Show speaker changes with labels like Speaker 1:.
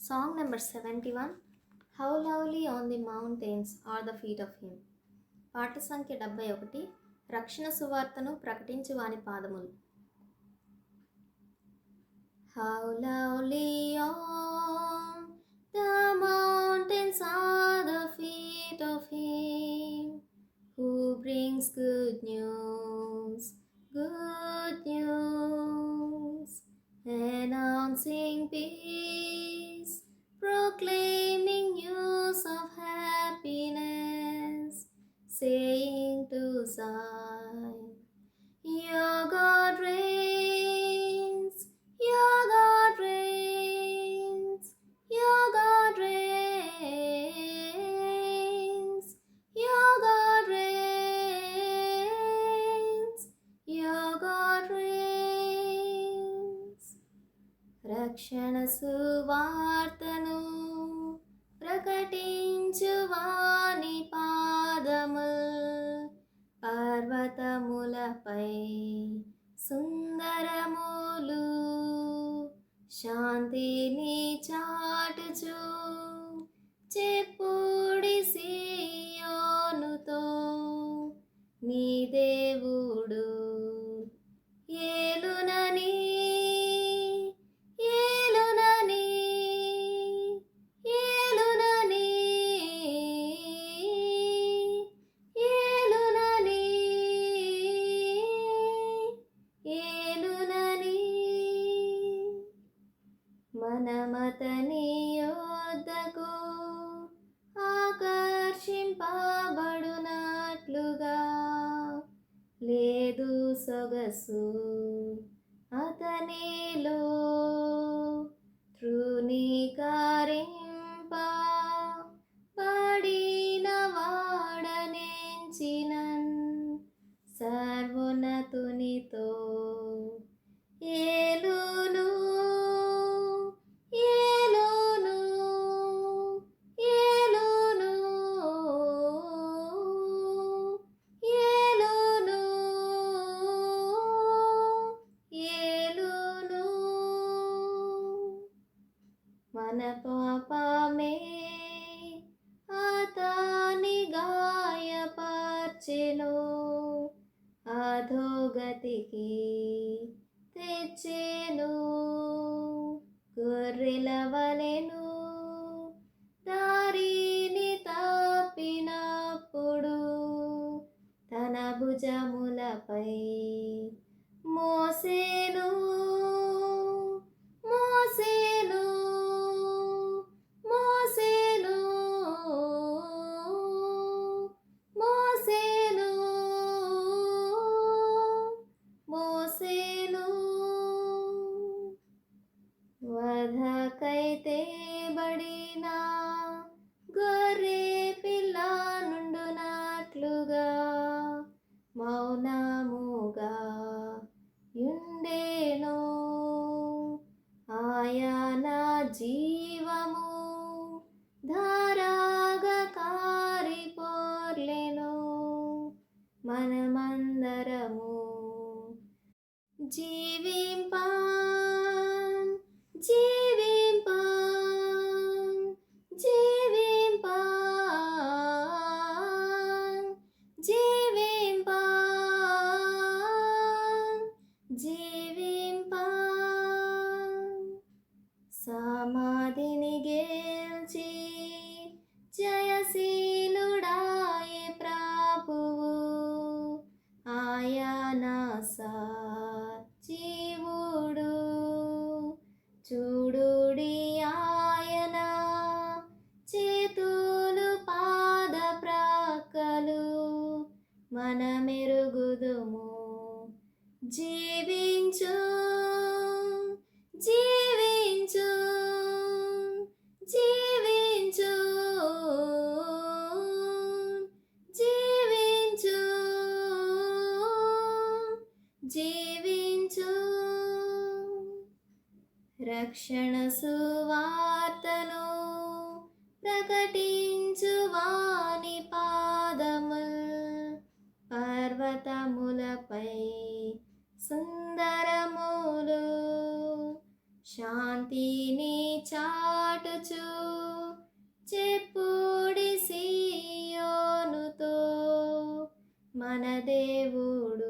Speaker 1: Song number seventy one how lovely on the mountains are the feet of him పాట సంఖ్య డెబ్బై ఒకటి. రక్షణ సువార్తను ప్రకటించు వాని పాదములు. How lovely on the mountains are the feet of him who brings good news good news announcing peace రక్షణ సువార్తను ప్రకటించు వాని పాదముల్ పర్వతములపై సుందరములు శాంతిని చాటుచు. చెప్పుడి సియోనుతో నీ దేవుడు మనమతని యోద్ధకు ఆకర్షింపబడునట్లుగా. లేదు సొగసు అతనిలో తృణీకరింప మన పాపమే అతని గాయపర్చెను. అధోగతికి తెచ్చెను. గొర్రెల వలెను దారిని తప్పినప్పుడు తన భుజములపై తేబడిన గొర్రె పిల్ల నుండునట్లుగా మౌనముగా ఆయా ఆయన జీవము ధారాగా కారిపోర్లెను మనమందరము జీవి మనమెరుగుదుము. జీవించు జీవించు జీవించు. జీవించు జీవించు. రక్షణ సువార్తను ప్రకటించు వాని శాంతిని చాటుచు చెప్పుడి సీయోనుతో. మన దేవుడు